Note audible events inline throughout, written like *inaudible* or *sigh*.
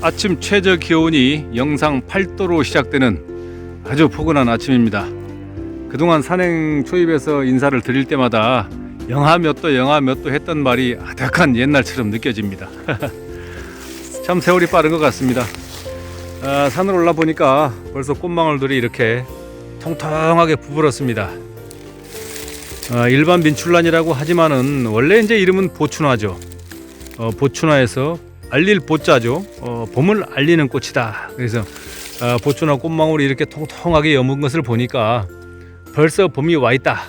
아침 최저 기온이 영상 8도로 시작되는 아주 포근한 아침입니다. 그동안 산행 초입에서 인사를 드릴 때마다 영하 몇 도, 영하 몇 도 했던 말이 아득한 옛날처럼 느껴집니다. *laughs* 참 세월이 빠른 것 같습니다. 아, 산을 올라 보니까 벌써 꽃망울들이 이렇게 통통하게 부풀었습니다. 아, 일반 민출란이라고 하지만은 원래 이제 이름은 보춘화죠. 어, 보춘화에서 알릴 보자죠. 어, 봄을 알리는 꽃이다. 그래서 어, 보춘화 꽃망울이 이렇게 통통하게 여문 것을 보니까 벌써 봄이 와 있다.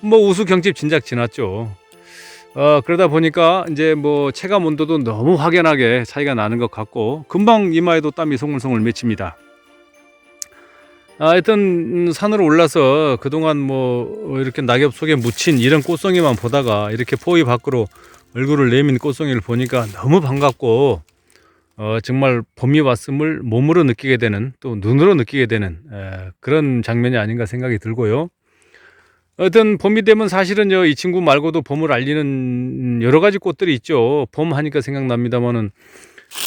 뭐 우수 경칩 진작 지났죠. 어, 그러다 보니까 이제 뭐 체감 온도도 너무 확연하게 차이가 나는 것 같고 금방 이마에도 땀이 송글송글 맺힙니다. 아, 하여튼 음, 산으로 올라서 그동안 뭐 이렇게 낙엽 속에 묻힌 이런 꽃송이만 보다가 이렇게 포위 밖으로 얼굴을 내민 꽃송이를 보니까 너무 반갑고 어, 정말 봄이 왔음을 몸으로 느끼게 되는 또 눈으로 느끼게 되는 에, 그런 장면이 아닌가 생각이 들고요. 어떤 봄이 되면 사실은 저이 친구 말고도 봄을 알리는 여러 가지 꽃들이 있죠. 봄 하니까 생각납니다만은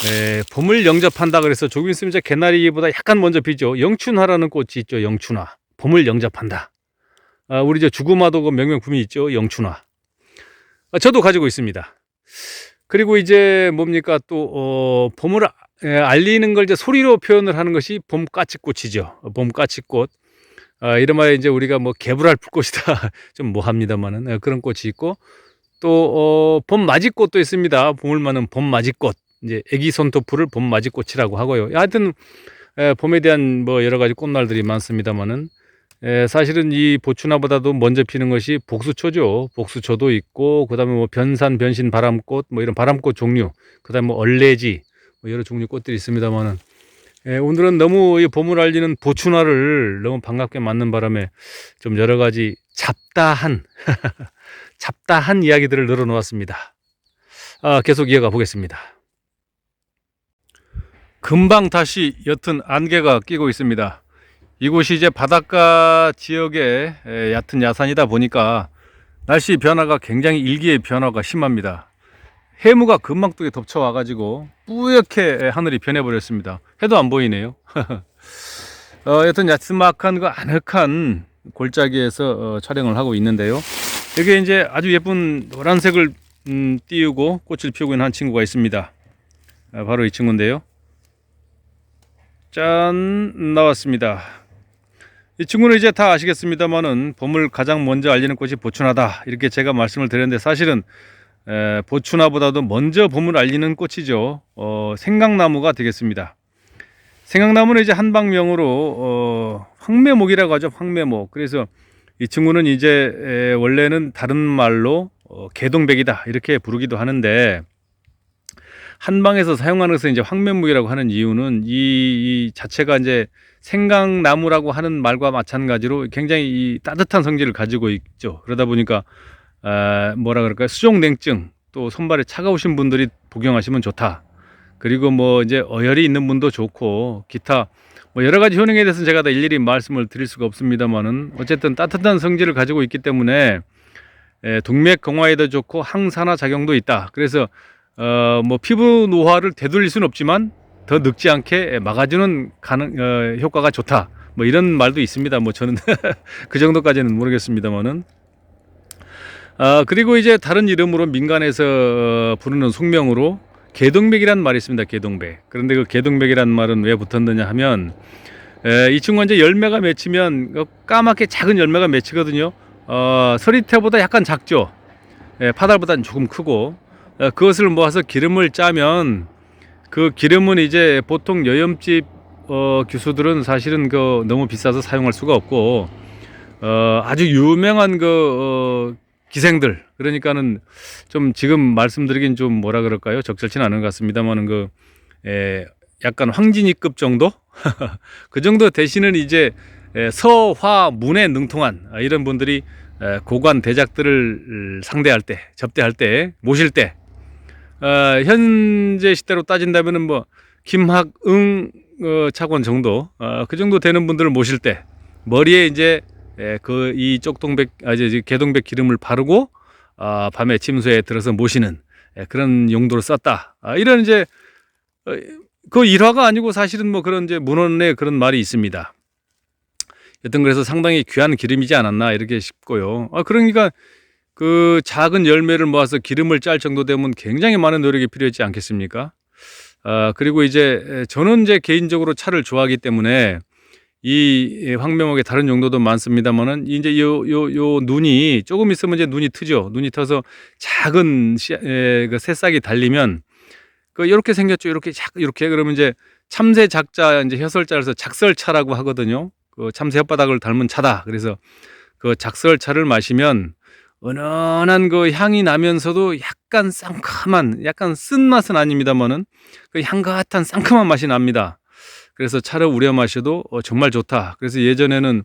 에, 봄을 영접한다 그래서 조금 있으면 이제 개나리보다 약간 먼저 피죠. 영춘화라는 꽃이 있죠. 영춘화. 봄을 영접한다. 아, 우리 저 주구마도 그 명명품이 있죠. 영춘화. 아, 저도 가지고 있습니다. 그리고 이제 뭡니까 또 어, 봄을 아- 에, 알리는 걸 이제 소리로 표현을 하는 것이 봄 까치꽃이죠. 봄 까치꽃. 아, 이름하여 이제 우리가 뭐 개불알 풀꽃이다 *laughs* 좀 뭐합니다만은 에, 그런 꽃이 있고 또 어, 봄 맞이꽃도 있습니다. 봄을 마는 봄 맞이꽃. 이제 애기 손톱풀을 봄 맞이꽃이라고 하고요. 하여튼 에, 봄에 대한 뭐 여러 가지 꽃날들이 많습니다만은 에, 사실은 이 보추나보다도 먼저 피는 것이 복수초죠. 복수초도 있고 그 다음에 뭐 변산, 변신, 바람꽃 뭐 이런 바람꽃 종류, 그 다음에 뭐 얼레지 뭐 여러 종류 꽃들이 있습니다만은 에, 오늘은 너무 이 봄을 알리는 보추나를 너무 반갑게 맞는 바람에 좀 여러 가지 잡다한 *laughs* 잡다한 이야기들을 늘어놓았습니다. 아, 계속 이어가 보겠습니다. 금방 다시 옅은 안개가 끼고 있습니다. 이곳이 이제 바닷가 지역의 에, 얕은 야산이다 보니까 날씨 변화가 굉장히 일기의 변화가 심합니다. 해무가 금방뚝에 덮쳐와 가지고 뿌옇게 하늘이 변해버렸습니다. 해도 안 보이네요. *laughs* 어, 여튼 야스막한 그 아늑한 골짜기에서 어, 촬영을 하고 있는데요. 여기 이제 아주 예쁜 노란색을 음, 띄우고 꽃을 피우고 있는 한 친구가 있습니다. 아, 바로 이 친구인데요. 짠 나왔습니다. 이 친구는 이제 다 아시겠습니다만은 봄을 가장 먼저 알리는 꽃이 보춘하다 이렇게 제가 말씀을 드렸는데 사실은 에, 보춘하보다도 먼저 봄을 알리는 꽃이죠. 어, 생강나무가 되겠습니다. 생강나무는 이제 한방명으로 어, 황매목이라고 하죠. 황매목. 그래서 이 친구는 이제 에, 원래는 다른 말로 어, 개동백이다 이렇게 부르기도 하는데 한방에서 사용하는 것을 이제 황매목이라고 하는 이유는 이, 이 자체가 이제 생강나무라고 하는 말과 마찬가지로 굉장히 이 따뜻한 성질을 가지고 있죠. 그러다 보니까 아, 뭐라 그럴까요? 수족냉증 또 손발이 차가우신 분들이 복용하시면 좋다. 그리고 뭐 이제 어혈이 있는 분도 좋고 기타 뭐 여러 가지 효능에 대해서는 제가 다 일일이 말씀을 드릴 수가 없습니다만은 어쨌든 따뜻한 성질을 가지고 있기 때문에 에, 동맥 강화에도 좋고 항산화 작용도 있다. 그래서 어, 뭐 피부 노화를 되돌릴 수는 없지만 더 늙지 않게 막아주는 가능 어, 효과가 좋다. 뭐 이런 말도 있습니다. 뭐 저는 *laughs* 그 정도까지는 모르겠습니다만은 아, 그리고 이제 다른 이름으로 민간에서 어, 부르는 속명으로 개동백이라는 말이 있습니다. 개동백. 그런데 그 개동백이라는 말은 왜 붙었느냐 하면 에, 이 친구가 이제 열매가 맺히면 그 까맣게 작은 열매가 맺히거든요. 어, 서리태보다 약간 작죠. 에, 파달보다는 조금 크고 어, 그것을 모아서 기름을 짜면 그 기름은 이제 보통 여염집 어, 교수들은 사실은 그 너무 비싸서 사용할 수가 없고 어, 아주 유명한 그 어, 기생들. 그러니까는 좀 지금 말씀드리긴 좀 뭐라 그럴까요? 적절치는 않은 것 같습니다만은 그 에, 약간 황진이급 정도? *laughs* 그 정도 되시는 이제 에, 서화 문에 능통한 아, 이런 분들이 에, 고관 대작들을 상대할 때 접대할 때 모실 때 어, 현재 시대로 따진다면은 뭐 김학응 어, 차관 정도 어, 그 정도 되는 분들을 모실 때 머리에 이제 예, 그이 쪽동백 아 이제 개동백 기름을 바르고 아, 밤에 침소에 들어서 모시는 예, 그런 용도로 썼다. 아, 이런 이제 어, 그 일화가 아니고 사실은 뭐 그런 이제 문헌에 그런 말이 있습니다. 여튼 그래서 상당히 귀한 기름이지 않았나 이렇게 싶고요. 아 그러니까 그 작은 열매를 모아서 기름을 짤 정도 되면 굉장히 많은 노력이 필요했지 않겠습니까? 아 그리고 이제 저는 이제 개인적으로 차를 좋아하기 때문에 이 황명옥의 다른 용도도 많습니다만은 이제 요 요 요 눈이 조금 있으면 이제 눈이 트죠. 눈이 터서 작은 씨, 에, 그 새싹이 달리면 그 이렇게 생겼죠. 이렇게 작 이렇게 그러면 이제 참새 작자 이제 혀설자라서 작설차라고 하거든요. 그 참새 혓바닥을 닮은 차다. 그래서 그 작설차를 마시면 은은한 그 향이 나면서도 약간 상큼한 약간 쓴 맛은 아닙니다만은 그 향긋한 상큼한 맛이 납니다. 그래서 차를 우려 마셔도 어, 정말 좋다. 그래서 예전에는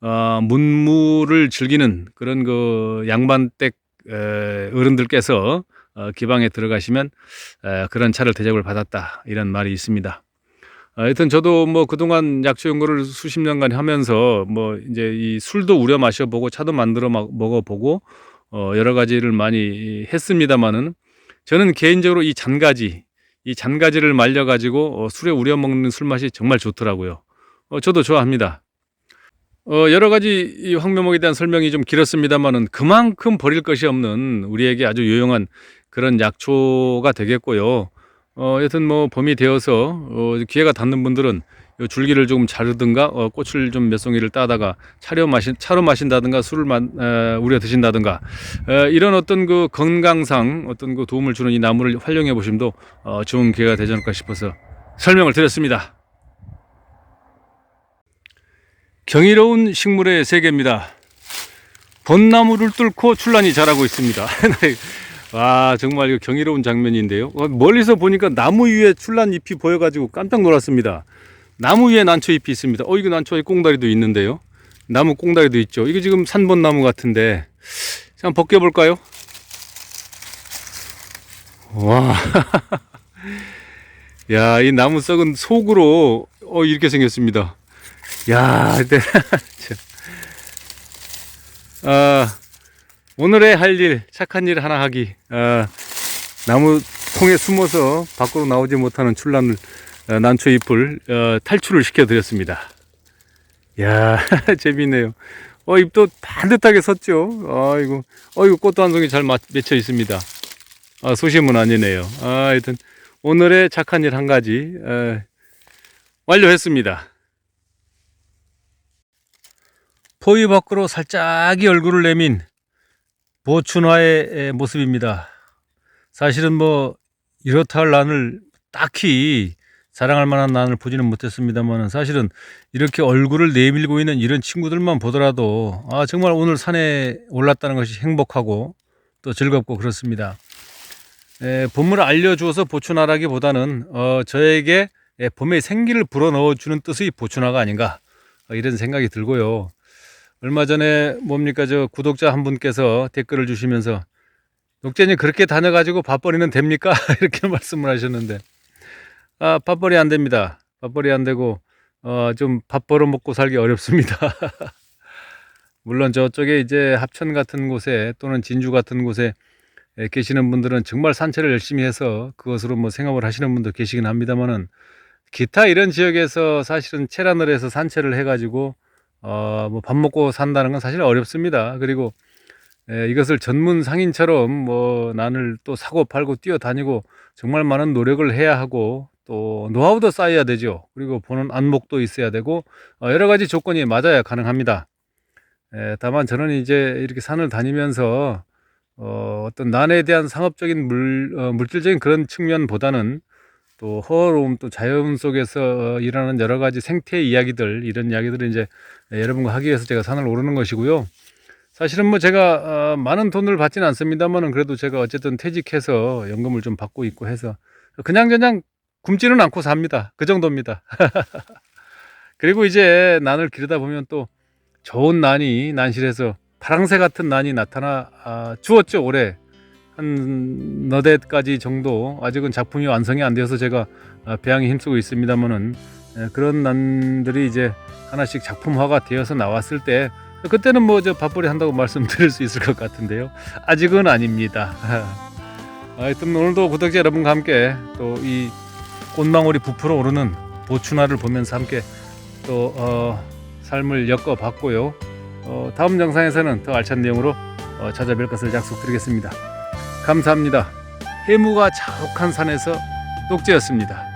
어, 문무를 즐기는 그런 그 양반댁 에, 어른들께서 어, 기방에 들어가시면 에, 그런 차를 대접을 받았다 이런 말이 있습니다. 어, 하여튼 저도 뭐 그동안 약초 연구를 수십 년간 하면서 뭐 이제 이 술도 우려 마셔보고 차도 만들어 마- 먹어보고 어, 여러 가지를 많이 했습니다만은 저는 개인적으로 이 잔가지 이 잔가지를 말려 가지고 어, 술에 우려 먹는 술 맛이 정말 좋더라고요. 어, 저도 좋아합니다. 어, 여러 가지 이 황묘목에 대한 설명이 좀 길었습니다만은 그만큼 버릴 것이 없는 우리에게 아주 유용한 그런 약초가 되겠고요. 어, 여튼 뭐 봄이 되어서 어, 기회가 닿는 분들은 요 줄기를 조금 자르든가 어, 꽃을 좀 몇 송이를 따다가 차려 마신 차로 마신다든가 술을 마, 에, 우려 드신다든가 에, 이런 어떤 그 건강상 어떤 그 도움을 주는 이 나무를 활용해 보심도 어, 좋은 기회가 되지 않을까 싶어서 설명을 드렸습니다. 경이로운 식물의 세계입니다. 벚나무를 뚫고 출란이 자라고 있습니다. *laughs* 와 정말 이거 경이로운 장면인데요. 어, 멀리서 보니까 나무 위에 출란 잎이 보여가지고 깜짝 놀랐습니다. 나무 위에 난초 잎이 있습니다. 어 이거 난초에 꽁다리도 있는데요. 나무 꽁다리도 있죠. 이거 지금 산본나무 같은데 자, 한번 벗겨볼까요? 와, *laughs* 야, 이 나무 썩은 속으로 어 이렇게 생겼습니다. 야, 네. *laughs* 참. 아, 오늘의 할 일, 착한 일 하나 하기. 아, 나무 통에 숨어서 밖으로 나오지 못하는 출란을 어, 난초 잎을 어, 탈출을 시켜드렸습니다. 야, *laughs* 재밌네요. 어, 잎도 반듯하게 섰죠. 아이고, 어이구, 꽃도 한 송이 잘 마- 맺혀 있습니다. 아, 소심은 아니네요. 아, 하여튼, 오늘의 착한 일 한 가지, 에, 완료했습니다. 포위 밖으로 살짝이 얼굴을 내민 보춘화의 에, 모습입니다. 사실은 뭐 이렇다 할 난을 딱히 자랑할 만한 난을 보지는 못했습니다만 사실은 이렇게 얼굴을 내밀고 있는 이런 친구들만 보더라도 아 정말 오늘 산에 올랐다는 것이 행복하고 또 즐겁고 그렇습니다. 에, 봄을 알려주어서 보춘하라기보다는 어, 저에게 에, 봄의 생기를 불어넣어주는 뜻의 보춘화가 아닌가 어, 이런 생각이 들고요. 얼마 전에 뭡니까 저 구독자 한 분께서 댓글을 주시면서 녹재님 그렇게 다녀가지고 밥벌이는 됩니까? *laughs* 이렇게 말씀을 하셨는데 아 밥벌이 안 됩니다. 밥벌이 안 되고 어, 좀 밥 벌어 먹고 살기 어렵습니다. *laughs* 물론 저쪽에 이제 합천 같은 곳에 또는 진주 같은 곳에 에, 계시는 분들은 정말 산채를 열심히 해서 그것으로 뭐 생업을 하시는 분도 계시긴 합니다만은 기타 이런 지역에서 사실은 체란을 해서 산채를 해가지고 어, 뭐 밥 먹고 산다는 건 사실 어렵습니다. 그리고 에, 이것을 전문 상인처럼 뭐 난을 또 사고 팔고 뛰어다니고 정말 많은 노력을 해야 하고 또 노하우도 쌓여야 되죠. 그리고 보는 안목도 있어야 되고 어, 여러 가지 조건이 맞아야 가능합니다. 에, 다만 저는 이제 이렇게 산을 다니면서 어, 어떤 난에 대한 상업적인 물, 어, 물질적인 그런 측면보다는 또 허로움 또 자연 속에서 어, 일어나는 여러 가지 생태 이야기들 이런 이야기들을 이제 여러분과 하기 위해서 제가 산을 오르는 것이고요. 사실은 뭐 제가 어, 많은 돈을 받지는 않습니다만은 그래도 제가 어쨌든 퇴직해서 연금을 좀 받고 있고 해서 그냥 그냥 굶지는 않고 삽니다. 그 정도입니다. *laughs* 그리고 이제 난을 기르다 보면 또 좋은 난이 난실에서 파랑새 같은 난이 나타나 아, 주었죠 올해 한 너댓까지 정도 아직은 작품이 완성이 안 되어서 제가 아, 배양에 힘쓰고 있습니다만은 예, 그런 난들이 이제 하나씩 작품화가 되어서 나왔을 때 그때는 뭐 저 밥벌이 한다고 *laughs* 말씀드릴 수 있을 것 같은데요. 아직은 아닙니다. *laughs* 하여튼 오늘도 구독자 여러분과 함께 또 이 꽃망울이 부풀어 오르는 보춘화를 보면서 함께 또 어, 삶을 엮어봤고요. 어, 다음 영상에서는 더 알찬 내용으로 어, 찾아뵐 것을 약속드리겠습니다. 감사합니다. 해무가 자욱한 산에서 녹지였습니다.